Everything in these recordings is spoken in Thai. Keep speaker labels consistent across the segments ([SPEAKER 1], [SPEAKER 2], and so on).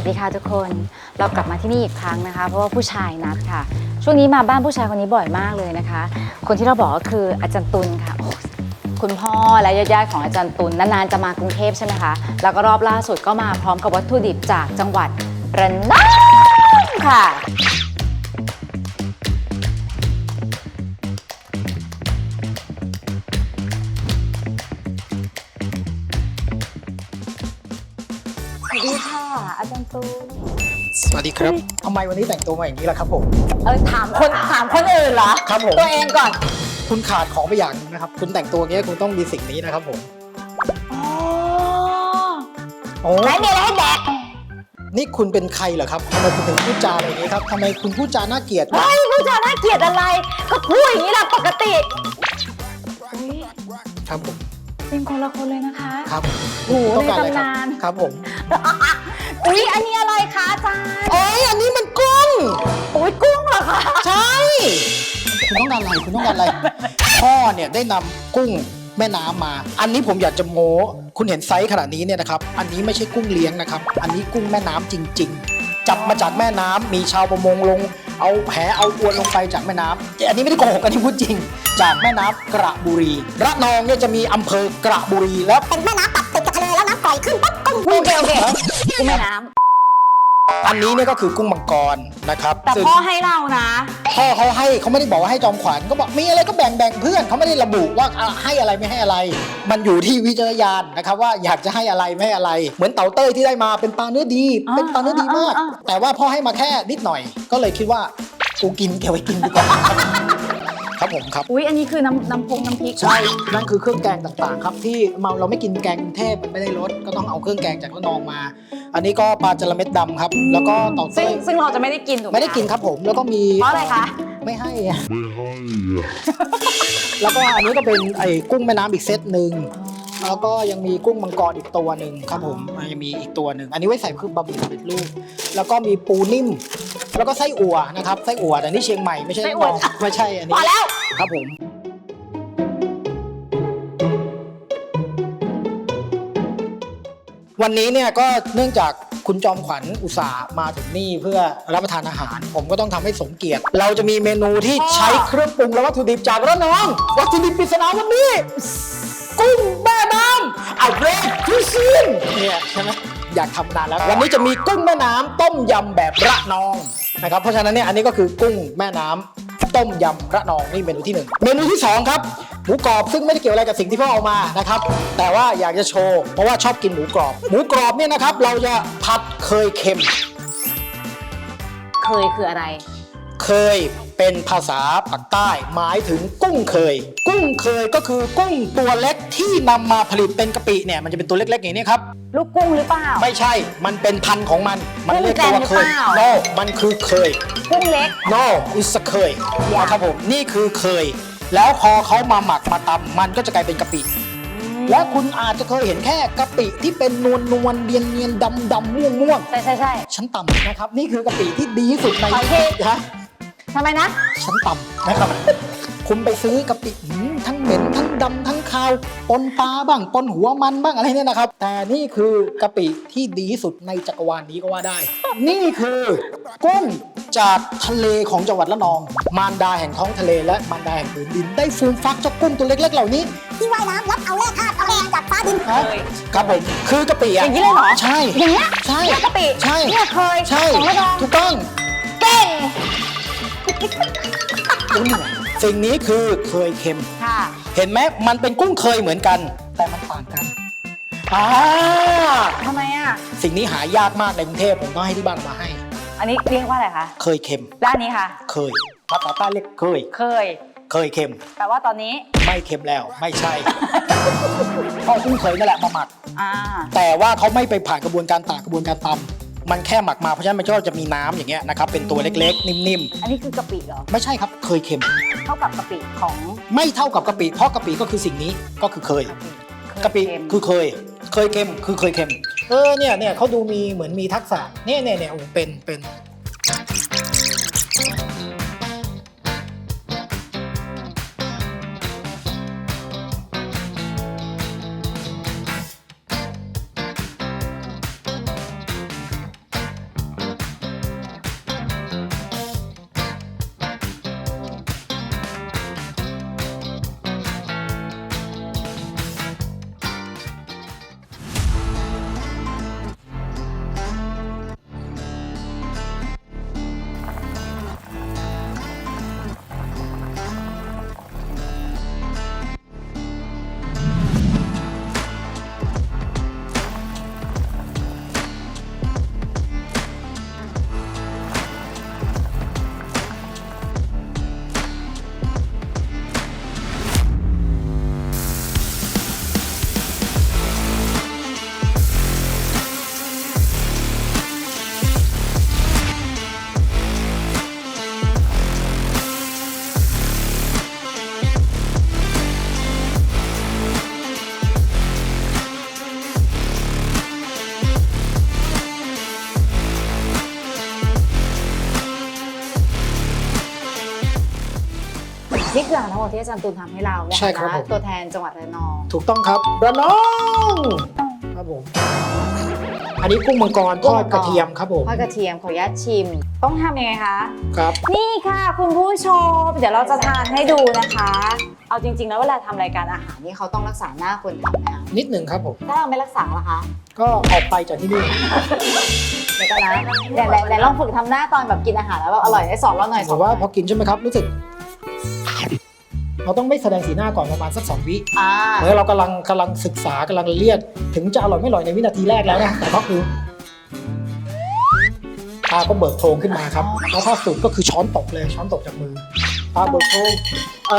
[SPEAKER 1] วัสดีค่ะทุกคนเรากลับมาที่นี่อีกครั้งนะคะ เพราะว่าผู้ชายนัดค่ะ ช่วงนี้มาบ้านผู้ชายคนนี้บ่อยมากเลยนะคะ คนที่เราบอกก็คืออาจารย์ตุลค่ะคุณพ่อและญาติๆของอาจารย์ตุลนานๆจะมากรุงเทพใช่ไหมคะแล้วก็รอบล่าสุดก็มาพร้อมกับวัตถุดิบจากจังหวัดระนองค่ะสวัสดีค่ะ อาจารย์ตุล
[SPEAKER 2] สวัสดีครับทำไมวันนี้แต่งตัวมาอย่างนี้ล่ะครับผม
[SPEAKER 1] เออถามคนถามคนอื่นเหรอ
[SPEAKER 2] ครับผม
[SPEAKER 1] ตัวเองก่อน
[SPEAKER 2] คุณขาดของไปอย่างหนึงนะครับ คุณแต่งตัวอย่างนี้ยคุณต้องมีสิ่งนี้นะครับผม
[SPEAKER 1] อ๋อ
[SPEAKER 2] โอ้
[SPEAKER 1] ไหนมีอะไรให้แดก
[SPEAKER 2] นี่คุณเป็นใครเหรอครับทำไมคุณถึงพูดจาอะไรอย่างนี้ครับทำไมคุณพูดจาน่าเกลียด
[SPEAKER 1] เฮ้ยผู้ชายน่าเกลียดอะไร ก็พูดอย่างนี้แหละปกติอุ๊ย
[SPEAKER 2] ครับผม
[SPEAKER 1] เป็นคนละคนเลยนะคะ
[SPEAKER 2] ครับ
[SPEAKER 1] โอ้โห
[SPEAKER 2] ต้องการอะไร
[SPEAKER 1] ใน
[SPEAKER 2] ครับ
[SPEAKER 1] ตำนาน
[SPEAKER 2] ครับผม
[SPEAKER 1] อุ๊ย อันนี้อะไรคะอาจารย์
[SPEAKER 2] โอ้ยอันนี้มันกุ้ง
[SPEAKER 1] อุ๊ยกุ้งเหรอคะ
[SPEAKER 2] ใช่ คุณต้องการอะไร คุณต้องการอะไร พ่อเนี่ยได้นำกุ้งแม่น้ำมา อันนี้ผมอยากจะโม้ คุณเห็นไซส์ขนาดนี้เนี่ยนะครับ อันนี้ไม่ใช่กุ้งเลี้ยงนะครับ อันนี้กุ้งแม่น้ำจริง ๆ จับมาจากแม่น้ำมีชาวประมงลง เอาแหเอาอวนลงไปจากแม่น้ำอันนี้ไม่ได้โกหกอันนี้พูดจริง จากแม่น้ำกระบุรี ระนองเนี่ยจะมีอำเภอกระบุรีแล้ว
[SPEAKER 3] เป็นแม่น้ำตัดติดกับทะเลแล้วน้ำปล่อย ขึ้นปั๊บกุ้ง
[SPEAKER 1] โอเคโอเคกุ้งแม่น้
[SPEAKER 2] อันนี้เนี่ยก็คือกุ้งมังกรนะครับำ
[SPEAKER 1] แต่
[SPEAKER 2] ซึ่ง
[SPEAKER 1] พ่อให้เรานะ
[SPEAKER 2] พ่อเขาให้เขาไม่ได้บอกว่าให้จอมขวัญก็บอกมีอะไรก็แบ่งแบ่งเพื่อนเขาไม่ได้ระบุว่าอะให้อะไรไม่ให้อะไร มันอยู่ที่วิจารณญาณนะครับว่าอยากจะให้อะไรไม่ให้อะไร เหมือนเต่าเต้ยที่ได้มาเป็นปลาเนื้อดี
[SPEAKER 1] อ่า
[SPEAKER 2] เป็นปลาเนื้อดีมาก
[SPEAKER 1] อ่าอ่า
[SPEAKER 2] แต่ว่าพ่อให้มาแค่นิดหน่อย ก็เลยคิดว่ากูกินเก็บไว้กินดีกว่า ครับผมครับ
[SPEAKER 1] อุ๊ยอันนี้คือน้ำน้ำพงน้ำพริก
[SPEAKER 2] ใช่ นั่นคือเครื่องแกงต่างๆ ครับที่เมาเราไม่กินแกงกรุงเทพมันไม่ได้รสก็ต้องเอาเครื่องแกงจากระนองมา อันนี้ก็ปลาจระเม็ดดำครับ แล้วก็เต่า
[SPEAKER 1] ซึ่
[SPEAKER 2] เต้
[SPEAKER 1] ง
[SPEAKER 2] ย
[SPEAKER 1] ซึ่งเราจะไม่ได้กินถูกห
[SPEAKER 2] ไม่ได้กินครับผมแล้วก็มี
[SPEAKER 1] เพราะอะไรคะ
[SPEAKER 2] ไม่ให้อะแล้วก็อันนี้ก็เป็นไอ้กุ้งแม่น้ำอีกเซตหนึ่งแล้วก็ยังมีกุ้งมังกรอีกตัวหนึ่งครับผมอะยังมีอีกตัวหนึ่งอันนี้ไว้ใส่คือบะหมี่สำเร็จรูปแล้วก็มีปูนิ่ม แล้วก็ไส้อั่วนะครับไส้อั่วแต่นี่เชียงใหม่ไม่ใช่
[SPEAKER 1] ไส้อั่ว
[SPEAKER 2] ระนองไม่ใช่อันนี้
[SPEAKER 1] พอแล้ว
[SPEAKER 2] ครับผม วันนี้เนี่ยก็เนื่องจากคุณจอมขวัญอุตส่าห์มาถึงนี่เพื่อรับประทานอาหาร ผมก็ต้องทำให้สมเกียรติ เราจะมีเมนูที่ใช้เครื่องปรุงและวัตถุดิบจากระนอง วัตถุดิบปริศนาวันนี้ กุ้งแม่น้ำเอาเรนทูซินเนี่ยใช่ไหมอยากทำนานแล้ว วันนี้จะมีกุ้งแม่น้ำต้มยำแบบระนอง นะครับเพราะฉะนั้นเนี่ยอันนี้ก็คือกุ้งแม่น้ำต้มยำระนองนี่เมนูที่หนึ่งเมนูที่สองครับหมูกรอบซึ่งไม่ได้เกี่ยวอะไรกับสิ่งที่พ่อเอามานะครับ แต่ว่าอยากจะโชว์เพราะว่าชอบกินหมูกรอบ หมูกรอบเนี่ยนะครับ เราจะผัดเคยเค็ม
[SPEAKER 1] เคยคืออะไร
[SPEAKER 2] เคย เป็นภาษาปากใต้หมายถึงกุ้งเคย กุ้งเคยก็คือกุ้งตัวเล็กที่นำมาผลิตเป็นกะปิเนี่ยมันจะเป็นตัวเล็กๆอย่างนี้ครับ
[SPEAKER 1] ลูกกุ้งหรือเปล่า
[SPEAKER 2] ไม่ใช่ มันเป็นพันธุ์ของมัน มันเรียกตัวว่าเคย
[SPEAKER 1] กุ้งแกงหรือเปล่า
[SPEAKER 2] no มันคือเคย
[SPEAKER 1] กุ้งเล็ก
[SPEAKER 2] no is a เคย
[SPEAKER 1] อย่า
[SPEAKER 2] นะครับผม นี่คือเคย แล้วพอเขามาหมักมาตำมันก็จะกลายเป็นกะปิ และคุณอาจจะเคยเห็นแค่กะปิที่เป็นนวลนวลๆเนียนเนียนดำดำม่วงม่วง
[SPEAKER 1] ใช่ใช่ใช่
[SPEAKER 2] ๆชั้นต่ำนะครับ นี่คือกะปิที่ดีที่สุดใน
[SPEAKER 1] โอเค
[SPEAKER 2] ฮะ
[SPEAKER 1] ทำไมนะ
[SPEAKER 2] ชั้นต่ำนะครับ คุณไปซื้อกะปิหืมทั้งเหม็นทั้งดำทั้งคาวปนปลาบ้างปนหัวมันบ้างอะไรเนี่ยนะครับ แต่นี่คือกะปิที่ดีที่สุดในจักรวาลนี้ก็ว่าได้ นี่คือกุ้งจากทะเลของจังหวัดระนอง มารดาแห่งท้องทะเลและมารดาแห่งผืนดิน ได้ฟูมฟักเจ้ากุ้งตัวเล็กๆ เหล่านี้
[SPEAKER 3] ที่ว่ายน้ำรับเอาแร่ธาตุเอาแรงจากฟ้าดิน
[SPEAKER 2] นะ
[SPEAKER 1] เคย
[SPEAKER 2] ครับผมคือกะปิ
[SPEAKER 1] อ
[SPEAKER 2] อะ
[SPEAKER 1] ย่างนี้เลยเหรอ
[SPEAKER 2] ใช่
[SPEAKER 1] อย่างเงี้ย
[SPEAKER 2] ใช่
[SPEAKER 1] เนี่ยกะปิ
[SPEAKER 2] ใช่
[SPEAKER 1] เนี่ยเคย
[SPEAKER 2] ใช่
[SPEAKER 1] ของระนอง
[SPEAKER 2] ถูกต้อง
[SPEAKER 1] เก่ง
[SPEAKER 2] อุ้ยนี่ไงสิ่งนี้คือเคยเค็ม
[SPEAKER 1] ค่ะ
[SPEAKER 2] เห็นไหมมันเป็นกุ้งเคยเหมือนกัน แต่มันต่างกันอ่า
[SPEAKER 1] ทำไมอะ
[SPEAKER 2] สิ่งนี้หายากมากในกรุงเทพผมต้องให้ที่บ้านเอามาให้
[SPEAKER 1] อันนี้เรียกว่าอะไรคะ
[SPEAKER 2] เคยเค็ม
[SPEAKER 1] ด้านนี้ค่ะ
[SPEAKER 2] เคยภาษาใต้เรียกเคย
[SPEAKER 1] เคย
[SPEAKER 2] เคยเค็ม
[SPEAKER 1] แปลว่าตอนนี้
[SPEAKER 2] ไม่เค็มแล้วไม่ใช่พ่อกุ้งเคยนั่นแหละมาหมัก
[SPEAKER 1] อ่า
[SPEAKER 2] แต่ว่าเขาไม่ไปผ่านกระบวนการตากกระบวนการตำ มันแค่หมักมาเพราะฉะนั้นมันก็จะมีน้ำอย่างเงี้ยนะครับเป็นตัวเล็กๆ นิ่ม
[SPEAKER 1] อันนี้คือกะปิเหรอ
[SPEAKER 2] ๆ ไม่ใช่ครับเคยเค็ม
[SPEAKER 1] เท่ากับกะปิของ
[SPEAKER 2] ไม่เท่ากับกะปิเพราะกะปิก็คือสิ่งนี้ก็คือเคยกะปิ
[SPEAKER 1] เค็ม
[SPEAKER 2] คือเคย เคยเค็มคือเคยเค็ม เออเนี่ยเนี่ยเขาดูมีเหมือนมีทักษะเนี่ยเนี่ยเนี่ยโอ้เป็นเป็น
[SPEAKER 1] ทั้งหมดที่อาจารย์ตูนทำให้เราเนี่ย
[SPEAKER 2] ใช่ครับ
[SPEAKER 1] นะ
[SPEAKER 2] ผม
[SPEAKER 1] ตัวแทนจังหวัดระนอง
[SPEAKER 2] ถูกต้องครับระนองครับผม อันนี้กุ้งมังกรทอดกระเทียมครับผม
[SPEAKER 1] ทอดกระเทียมขออนุญาตชิม ต้องทำยังไงคะ
[SPEAKER 2] ครับ
[SPEAKER 1] นี่ค่ะคุณผู้ชม เดี๋ยวเราจะทานให้ดูนะคะ เอาจริง ๆ แล้วเวลาทำรายการอาหารนี่เขาต้องรักษาหน้าคนทำนะคะ
[SPEAKER 2] นิดหนึ่งครับผม
[SPEAKER 1] ถ้าเราไม่รักษาล่ะคะ
[SPEAKER 2] ก็ออกไปจากที่นี่
[SPEAKER 1] เดี๋ยวกันนะเดี๋ยวเดี๋ยวลองฝึกทำหน้าตอนแบบกินอาหารแล้วแบบอร่อยให้สอนเราหน่อย
[SPEAKER 2] ผมว่าพอกินใช่ไหมครับรู้สึก เราต้องไม่แสดงสีหน้าก่อนประมาณสักสองวิ
[SPEAKER 1] อ่า
[SPEAKER 2] เหมือนเรากำลังกำลังศึกษากำลังเรียนถึงจะอร่อยไม่อร่อยในวินาทีแรกแล้วนะแต่ก็คือตาก็เบิกโพรงขึ้นมาครับแล้วถ้าสุดก็คือช้อนตกเลยช้อนตกจากมือตาเบิกโพรงเอ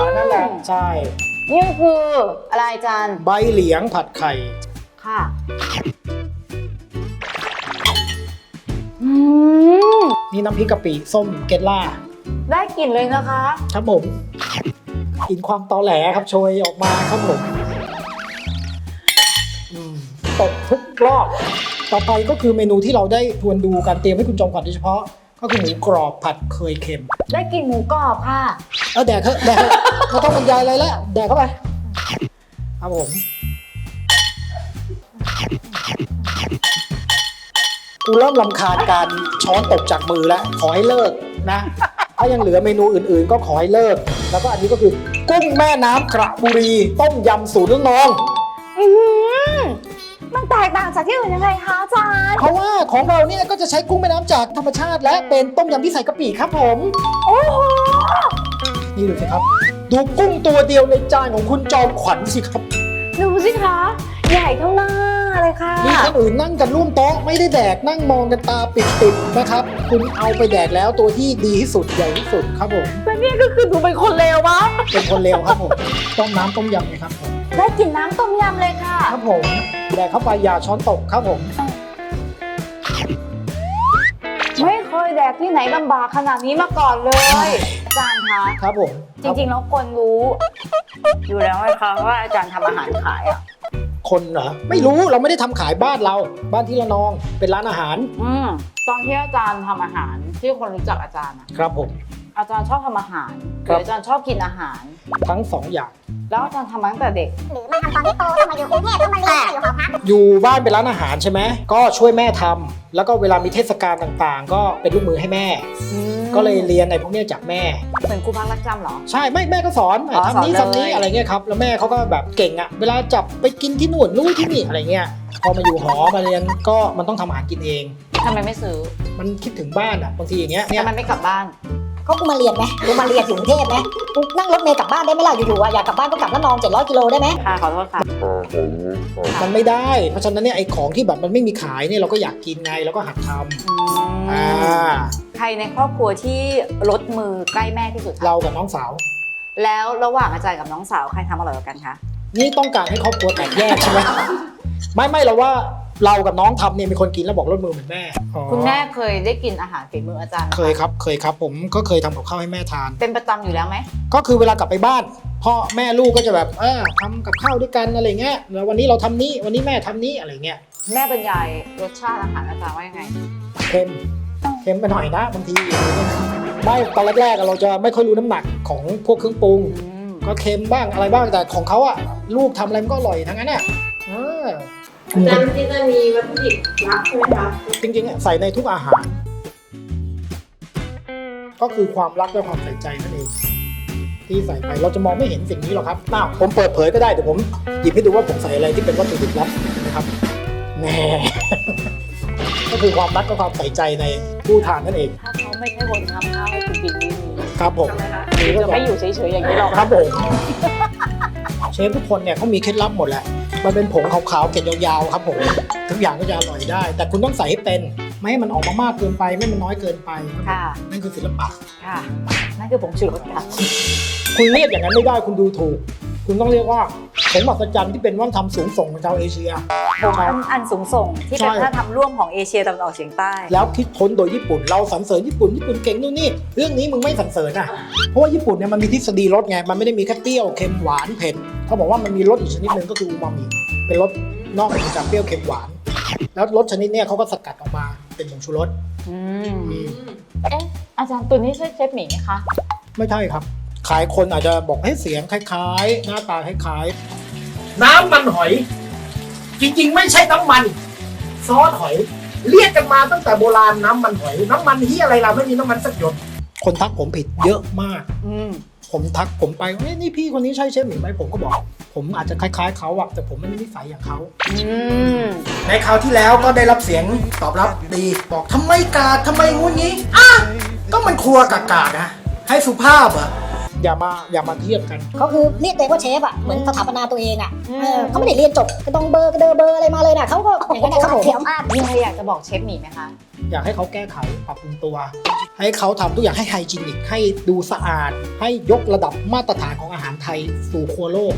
[SPEAKER 2] อนั่นแหละใช่
[SPEAKER 1] นี่คืออะไรอาจารย์
[SPEAKER 2] ใบเหลียงผัดไข่
[SPEAKER 1] ค่ะ อืม
[SPEAKER 2] นี่น้ำพริกกะปิส้มเกตล่า
[SPEAKER 1] ได้กลิ่นเลยนะคะ
[SPEAKER 2] ครับผมกินความตอแหลครับโชยออกมาครับผมอืมตกทุกรอบ ต่อไปก็คือเมนูที่เราได้ทวนดูการเตรียมให้คุณจอมขวัญโดยเฉพาะ ก็คือหมูกรอบผัดเคยเค็ม
[SPEAKER 1] ได้กลิ่นหมูกรอบค่ะ
[SPEAKER 2] เออแดกเถอะแดกเถอะไม่ต้องบรรยายอะไรแล้วแดกเข้าไปครับผมกูเริ่มลำคาญการช้อนตกจากมือแล้ว ขอให้เลิกนะ ถ้ายังเหลือเมนูอื่นๆ ก็ขอให้เลิก แล้วก็อันนี้ก็คือกุ้งแม่น้ำกระบุรีต้มยำสูตรลูกน้อง
[SPEAKER 1] อืมมันแตกต่างจากที่อื่นยังไงคะอาจารย์
[SPEAKER 2] เพราะว่าของเราเนี่ยก็จะใช้กุ้งแม่น้ำจากธรรมชาติ และเป็นต้มยำที่ใส่กะปิครับผม
[SPEAKER 1] โอ้โห
[SPEAKER 2] นี่ดูสิครับ ดูกุ้งตัวเดียวในจานของคุณจอมขวัญสิครับ
[SPEAKER 1] ดูสิคะ ใหญ่เท่าหน้าเลยค่ะ
[SPEAKER 2] มีคนอื่นนั่งกันร่วมโต๊ะไม่ได้แดกนั่งมองกันตาปิดๆนะครับ คุณเอาไปแดกแล้วตัวที่ดีที่สุดใหญ่ที่สุดครับผม
[SPEAKER 1] แล้วนี่ก็คือดูเป็นคนเลววะ
[SPEAKER 2] เป็นคนเลวครับผมต้มน้ำต้มยำเลยครับผม
[SPEAKER 1] ได้กลิ่นน้ำต้มยำเลยค่ะ
[SPEAKER 2] ครับผมแดกเข้าไปอย่าช้อนตกครับผม
[SPEAKER 1] ไม่เคยแดกที่ไหนลำบากขนาดนี้มาก่อนเลยอาจารย์คะ
[SPEAKER 2] ครับผม
[SPEAKER 1] จริงๆแล้วคนรู้ อยู่แล้วไหมคะว่าอาจารย์ทำอาหารขายอะ
[SPEAKER 2] คนเหรอไม่รู้เราไม่ได้ทำขายบ้านเรา บ้านที่ระนองเป็นร้านอาหาร
[SPEAKER 1] อืมตอนที่อาจารย์ทำอาหารที่คนรู้จักอาจารย์อะ
[SPEAKER 2] ครับผม
[SPEAKER 1] อาจารย์ชอบทำอาหารห
[SPEAKER 2] ครั
[SPEAKER 1] รือบอาจารย์ชอบกินอาหาร
[SPEAKER 2] ทั้งสองอย่าง
[SPEAKER 1] แล้วอาจารย์ทำมาตั้งแต่เด็ก
[SPEAKER 3] หรือมาทำตอนที่โตขึ้นมาอยู่กรุงเทพแล้วมาเรียนอยู่หอพัก
[SPEAKER 2] อยู่บ้านเป็นร้านอาหารใช่ไหมก็ช่วยแม่ทำแล้วก็เวลามีเทศกาลต่างๆ ก็เป็นลูกมือให้แม่ก็เลยเรียนในพวกเนี้ยจากแม่
[SPEAKER 1] เหมือนครูพักรักจำเหรอ
[SPEAKER 2] ใช่ไม่แม่ก็สอน
[SPEAKER 1] อ๋อ
[SPEAKER 2] ทำนี้
[SPEAKER 1] สอนเลย
[SPEAKER 2] ทำนี้อะไรเงี้ยครับแล้วแม่เขาก็แบบเก่งอะเวลาจับไปกินที่นู่นนู่นที่นี่อะไรเงี้ยพอมาอยู่หอมาเรียนก็มันต้องทำอาหารกินเอง
[SPEAKER 1] ทำไมไม่ซื้อ
[SPEAKER 2] มันคิดถึงบ้านอะบางทีอย่างเงี้ยเนี่ย
[SPEAKER 1] ทำไมไม่กลับบ้าน
[SPEAKER 3] เขากูมาเรียนไหมกูมาเรียนอยู่กรุงเทพไหมกูนั่งรถเมล์กลับบ้านได้ไหมล่ะอยู่ๆอะอยากกลับบ้านก็กลับแล้วนอง700กิโลได้ไหม
[SPEAKER 1] ค่ะขอโทษค่ะ
[SPEAKER 2] มันไม่ได้ เพราะฉะนั้นเนี่ยไอ้ของที่แบบมันไม่มีขายเนี่ยเราก็อยากกินไงเราก็หัดทำอ่า
[SPEAKER 1] ใครในครอบครัวที่ลดมือใกล้แม่ที่สุดคะ
[SPEAKER 2] เรากับน้องสาว
[SPEAKER 1] แล้วระหว่างอาจารย์กับน้องสาวใครทำอร่อยกว่ากันคะ
[SPEAKER 2] นี่ต้องการให้ครอบครัวแตกแยกใช่ไหมไม่ไม่เราว่า เรากับน้องทำเนี่ยมีคนกินแล้วบอกรสมือเหมือนแม่อ๋อ
[SPEAKER 1] คุณแม่เคยได้กินอาหารฝีมืออาจารย์ไหมะ
[SPEAKER 2] เคยครับเคยครับ ผมก็เคยทำกับข้าวให้แม่ทาน
[SPEAKER 1] เป็นประจำอยู่แล้วไหม
[SPEAKER 2] ก็คือเวลากลับไปบ้านพ่อแม่ลูกก็จะแบบเออทำกับข้าวด้วยกันอะไรเงี้ยแล้ววันนี้เราทำนี้วันนี้แม่ทำนี้อะไรเงี้ย
[SPEAKER 1] แม่บรรยายรสชาติอาหารอาจารย์ว่ายังไง
[SPEAKER 2] เค็มเค็มไปหน่อยนะบางทีไม่ตอนแรกๆอะเราจะไม่ค่อยรู้น้ำหนักของพวกเครื่องปรุง
[SPEAKER 1] อืม
[SPEAKER 2] ก็เค็มบ้างอะไรบ้างแต่ของเขาอะลูกทำอะไรมันก็อร่อยทั้งนั้นอะเออ
[SPEAKER 4] อาจารย์ที่จะมีวัตถุดิบลับใช่ไหมคะ
[SPEAKER 2] จริงๆอะใส่ในทุกอาหาร ก็คือความรักและความใส่ใจนั่นเอง ที่ใส่ไปเราจะมองไม่เห็นสิ่งนี้หรอกครับอ้าวผมเปิดเผยก็ได้เดี๋ยวผมหยิบให้ดูว่าผมใส่อะไรที่เป็นวัตถุดิบลับนะครับแน่ก็คือความรักและความใส่ใจในผู้ทานนั่นเอง
[SPEAKER 1] ถ้าเขาไม่ใช่คนทำข้าวให้คุณกินนี่
[SPEAKER 2] ครับผม
[SPEAKER 4] ทำไมคะ
[SPEAKER 2] นี่ก็
[SPEAKER 1] จะ
[SPEAKER 2] จะ
[SPEAKER 1] ไม่อยู่เฉยๆอย่างนี้หรอก
[SPEAKER 2] ครับผมเชฟทุกคนเนี่ยเขามีเคล็ดลับหมดแหละ มันเป็นผงขาวๆเกล็ดยาวๆครับผมทุกอย่างก็จะอร่อยได้ แต่คุณต้องใส่ให้เป็นไม่ให้มันออกมามากเกินไปไม่ให้มันน้อยเกินไปครับ
[SPEAKER 1] ค่ะ
[SPEAKER 2] นั่นคือศิลปะ
[SPEAKER 1] ค่ะ นั่นคือผงชูรสค่ะ
[SPEAKER 2] คุณเรียกอย่างนั้นไม่ได้คุณดูถูก คุณต้องเรียกว่า ผงมหัศจรรย์ที่เป็นวัฒนธรรมสูงส่งของชาวเอเชีย
[SPEAKER 1] ผมอันอันสูงส่งที่เป็น
[SPEAKER 2] ใช่
[SPEAKER 1] วัฒนธรรมร่วมของเอเชียตะวันออกเฉียงใต้
[SPEAKER 2] แล้วคิดค้นโดยญี่ปุ่น เราสรรเสริญญี่ปุ่นญี่ปุ่นเก่งนู่นนี่เรื่องนี้มึงไม่สรรเสริญอะเพราะว่าญี่ปุ่นเนี่ยมันมีทฤษฎีรสไงมันไม่ได้มีแค่เปรี้ยวเค็มหวานเผ็ดเขาบอกว่ามันมีรสอีกชนิดหนึ่งก็คืออูมามิเป็นรสนอกเหนือจากเปรี้ยวเค็มหวาน แล้วรสชนิดเนี้ยเขาก็สกัดออกมาเป็นผงชูรส
[SPEAKER 1] อืม
[SPEAKER 2] อืม
[SPEAKER 1] เอ๊ะอาจารย์ตุนนี่ใช่เชฟหมีไหมคะ
[SPEAKER 2] ไม่ใช่ครับ ขายคนอาจจะบอกให้เสียงคล้ายๆ หน้าตาคล้าย
[SPEAKER 5] น้ำมันหอย จริงๆ ไม่ใช่น้ำมัน ซอสหอย เรียกกันมาตั้งแต่โบราณน้ำมันหอย น้ำมันที่อะไรเราไม่มีน้ำมันสักหยด
[SPEAKER 2] ๆ คนทักผมผิดเยอะมาก
[SPEAKER 1] อืม
[SPEAKER 2] ผมทักผมไปเฮ้ยนี่พี่คนนี้ใช่เชฟหมิงไหมผมก็บอก ผมอาจจะคล้าย ๆ เขาอะแต่ผมไม่ได้นิสัยอย่างเขา
[SPEAKER 1] อืม
[SPEAKER 5] ในคราวที่แล้วก็ได้รับเสียงตอบรับดี บอกทำไมกาดทำไมงูงี้อะก็มันครัวกากาดนะให้สุภาพเหรอะ
[SPEAKER 2] อย่ามาอย่ามาเทียบกัน
[SPEAKER 3] เขาคือเรียกตัวเองว่าเชฟอะเหมือนสถาปนาตัวเองอะเออเขาไม่ได้เรียนจบกระดองเบอร์กระเดอเบอร์อะไรมาเลยนะเขาก็อย่างนั้นนะครับผม
[SPEAKER 1] มีอะไรอยากจะบอกเชฟหมีไหมคะ
[SPEAKER 2] อยากให้เขาแก้ไขปรับปรุงตัว ให้เขาทำทุกอย่างให้ไฮจีนิก ให้ดูสะอาด ให้ยกระดับมาตรฐานของอาหารไทยสู่ครัวโลก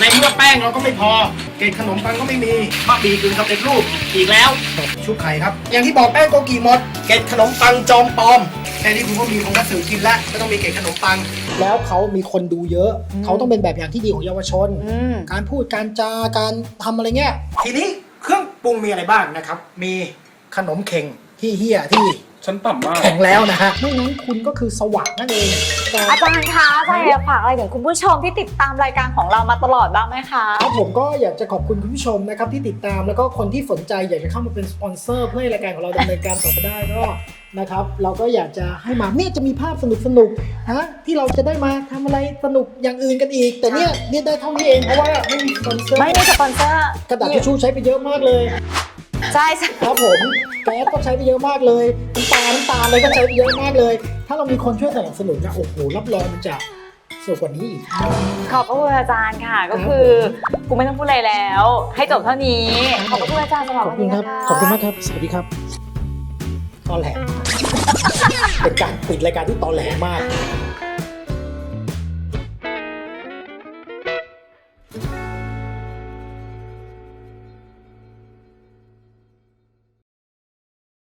[SPEAKER 5] ในเมื่อแป้งเราก็ไม่พอ เกล็ดขนมปังก็ไม่มีบะหมี่กึ่งสำเร็จรูปอีกแล้วชุบไข่ครับ อย่างที่บอกแป้งโกกีหมด เกล็ดขนมปังจอมปลอมแค่นี้คุณก็มีของกระสือกินแล้วไม่ต้องมีเกล็ดขนมปัง
[SPEAKER 2] แล้วเขามีคนดูเยอะ เขาต้องเป็นแบบอย่างที่ดีของเยาวชน
[SPEAKER 1] อืม
[SPEAKER 2] การพูดการจาการทำอะไรเงี้ย
[SPEAKER 5] ทีนี้เครื่องปรุงมีอะไรบ้างนะครับ มีขนมเข่ง
[SPEAKER 2] ที่เฮียที่
[SPEAKER 5] ชั้นต่ำมาก
[SPEAKER 2] แข็งแล้วนะฮะไม่งั้นคุณก็คือสว่างนั่นเองแต่
[SPEAKER 1] อาจารย์คะอาจารย์อยากฝากอะไรถึงคุณผู้ชมที่ติดตามรายการของเรามาตลอดบ้างไหมคะ
[SPEAKER 2] ครับผมก็อยากจะขอบคุณคุณผู้ชมนะครับที่ติดตามแล้วก็คนที่สนใจอยากจะเข้ามาเป็นสปอนเซอร์เพื่อให้รายการของเราดำเนินการต่อไปได้ก็นะครับเราก็อยากจะให้มาเนี่ยจะมีภาพสนุกสนุกๆนะที่เราจะได้มาทำอะไรสนุกอย่างอื่นกันอีก แต่เนี่ยเนี่ยได้เท่านี้เองเพราะว่าไม่มีสปอนเซอร์
[SPEAKER 1] ไม่มีสปอนเซอร์
[SPEAKER 2] กระดาษทิชชู่ใช้ไปเยอะมากเลย
[SPEAKER 1] ใช่ใช่
[SPEAKER 2] ครับผมแก๊สก็ใช้ไปเยอะมากเลยน้ำตาลน้ำตาลอะไรก็ใช้ไปเยอะมากเลย ถ้าเรามีคนช่วยสนับสนุนนะโอ้โหรับรองมันจะสนุกกว่านี้อีก
[SPEAKER 1] ขอบพระคุณอาจารย์ค่ะ ก็คือกูไม่ต้องพูดอะไรแล้ว ให้จบเท่านี้ ขอบพระคุณอาจารย์สำหรับ
[SPEAKER 2] ขอบ
[SPEAKER 1] วัน
[SPEAKER 2] คุณ
[SPEAKER 1] นี้
[SPEAKER 2] ครับ
[SPEAKER 1] นะคะ
[SPEAKER 2] ขอบคุณมากครับ สวัสดีครับ ตอแหล เป็นการปิดรายการที่ตอแหลมาก